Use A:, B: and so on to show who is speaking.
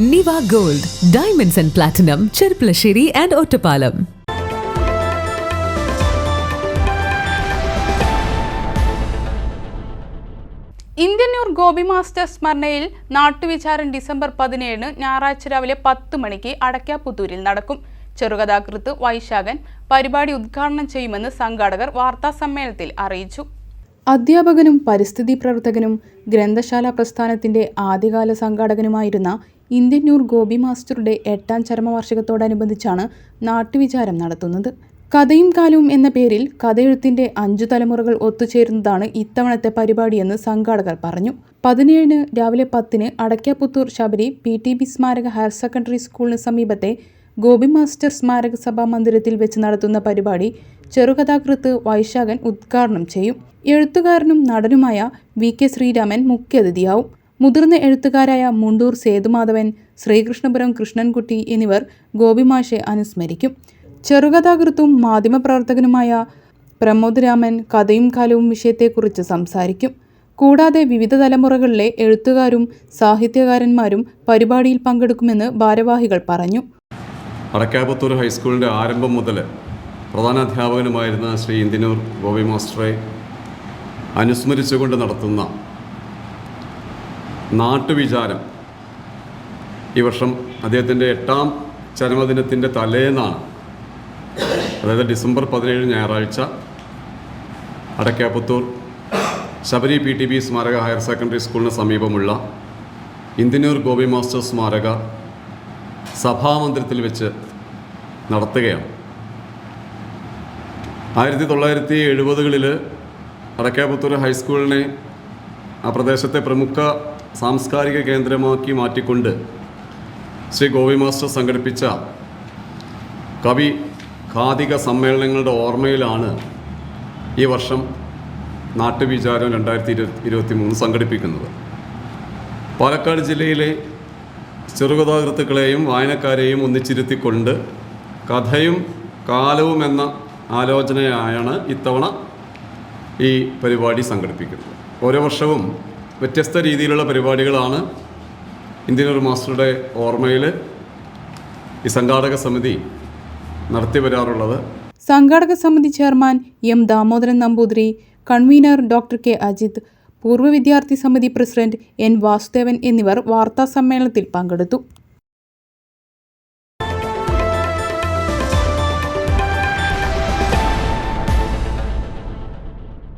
A: Niva gold diamonds and platinum Cherpulassery and Ottapalam
B: Indianoor Gopi master സ്മരണയിൽ നാട്ടുവിചാരം December പതിനേഴിന് ഞായറാഴ്ച രാവിലെ പത്ത് മണിക്ക് അടയ്ക്കാപ്പുത്തൂരിൽ നടക്കും. ചെറുകഥാകൃത്ത് വൈശാഖൻ പരിപാടി ഉദ്ഘാടനം ചെയ്യുമെന്ന് സംഘാടകർ വാർത്താസമ്മേളനത്തിൽ അറിയിച്ചു. അധ്യാപകനും പരിസ്ഥിതി പ്രവർത്തകനും ഗ്രന്ഥശാല പ്രസ്ഥാനത്തിന്റെ ആദ്യകാല സംഘാടകനുമായിരുന്ന ഇന്ത്യന്നൂർ ഗോപി മാസ്റ്ററുടെ എട്ടാം ചരമവാർഷികത്തോടനുബന്ധിച്ചാണ് നാട്ടുവിചാരം നടത്തുന്നത്. കഥയും കാലവും എന്ന പേരിൽ കഥയെഴുത്തിന്റെ അഞ്ചു തലമുറകൾ ഒത്തുചേരുന്നതാണ് ഇത്തവണത്തെ പരിപാടിയെന്ന് സംഘാടകർ പറഞ്ഞു. പതിനേഴിന് രാവിലെ പത്തിന് Adakkaputhur Sabari P T B സ്മാരക ഹയർ സെക്കൻഡറി സ്കൂളിന് സമീപത്തെ ഗോപി മാസ്റ്റർ സ്മാരക സഭാ മന്ദിരത്തിൽ വെച്ച് നടത്തുന്ന പരിപാടി ചെറുകഥാകൃത്ത് വൈശാഖൻ ഉദ്ഘാടനം ചെയ്യും. എഴുത്തുകാരനും നടനുമായ വി കെ ശ്രീരാമൻ മുഖ്യാതിഥിയാവും. മുതിർന്ന എഴുത്തുകാരായ മുണ്ടൂർ സേതുമാധവൻ ശ്രീകൃഷ്ണപുരം കൃഷ്ണൻകുട്ടി എന്നിവർ ഗോപിമാഷെ അനുസ്മരിക്കും. ചെറുകഥാകൃത്തും മാധ്യമപ്രവർത്തകനുമായ പ്രമോദ് രാമൻ കഥയും കാലവും വിഷയത്തെക്കുറിച്ച് സംസാരിക്കും. കൂടാതെ വിവിധ തലമുറകളിലെ എഴുത്തുകാരും സാഹിത്യകാരന്മാരും പരിപാടിയിൽ പങ്കെടുക്കുമെന്ന് ഭാരവാഹികൾ പറഞ്ഞു.
C: അടക്കാപുത്തൂർ ഹൈസ്കൂളിന്റെ ആരംഭം മുതൽ പ്രധാന അധ്യാപകനുമായിരുന്ന ശ്രീ ഇന്ദിനൂർ ഗോപി മാസ്റ്ററെ അനുസ്മരിച്ചുകൊണ്ട് നടത്തുന്ന നാട്ടുവിചാരം ഈ വർഷം അദ്ദേഹത്തിന്റെ എട്ടാം ചരമദിനത്തിന്റെ തലേന്നാണ്. അതായത് ഡിസംബർ പതിനേഴ് ഞായറാഴ്ച Adakkaputhur Sabari P T B സ്മാരക ഹയർ സെക്കൻഡറി സ്കൂളിന് സമീപമുള്ള ഇന്ദിനൂർ ഗോപി മാസ്റ്റർ സ്മാരക സഭാമന്ദിരത്തിൽ വെച്ച് നടത്തുകയാണ്. ആയിരത്തി തൊള്ളായിരത്തി എഴുപതുകളിൽ അടക്കാപുത്തൂർ ഹൈസ്കൂളിനെ ആ പ്രദേശത്തെ പ്രമുഖ സാംസ്കാരിക കേന്ദ്രമാക്കി മാറ്റിക്കൊണ്ട് ശ്രീ ഗോവി മാസ്റ്റർ സംഘടിപ്പിച്ച കവി ഖാദിക സമ്മേളനങ്ങളുടെ ഓർമ്മയിലാണ് ഈ വർഷം നാട്ടുവിചാരം രണ്ടായിരത്തി ഇരുപത്തി മൂന്ന് സംഘടിപ്പിക്കുന്നത്. പാലക്കാട് ജില്ലയിലെ ചെറുകഥാകൃത്തുക്കളെയും വായനക്കാരെയും ഒന്നിച്ചിരുത്തിക്കൊണ്ട് കഥയും കാലവും എന്ന ആലോചനയാണ് ഇത്തവണ ഈ പരിപാടി സംഘടിപ്പിക്കുന്നത്. ഓരോ വർഷവും വ്യത്യസ്ത രീതിയിലുള്ള പരിപാടികളാണ് ഇന്ത്യൻ ഒരു മാസ്റ്ററുടെ ഓർമ്മയിൽ ഈ സംഘാടക സമിതി നടത്തി വരാറുള്ളത്.
B: സംഘാടക സമിതി chairman M Damodaran Namboothiri convener doctor K Ajith പൂർവ വിദ്യാർത്ഥി സമിതി പ്രസിഡന്റ് എൻ വാസുദേവൻ എന്നിവർ വാർത്താ സമ്മേളനത്തിൽ പങ്കെടുത്തു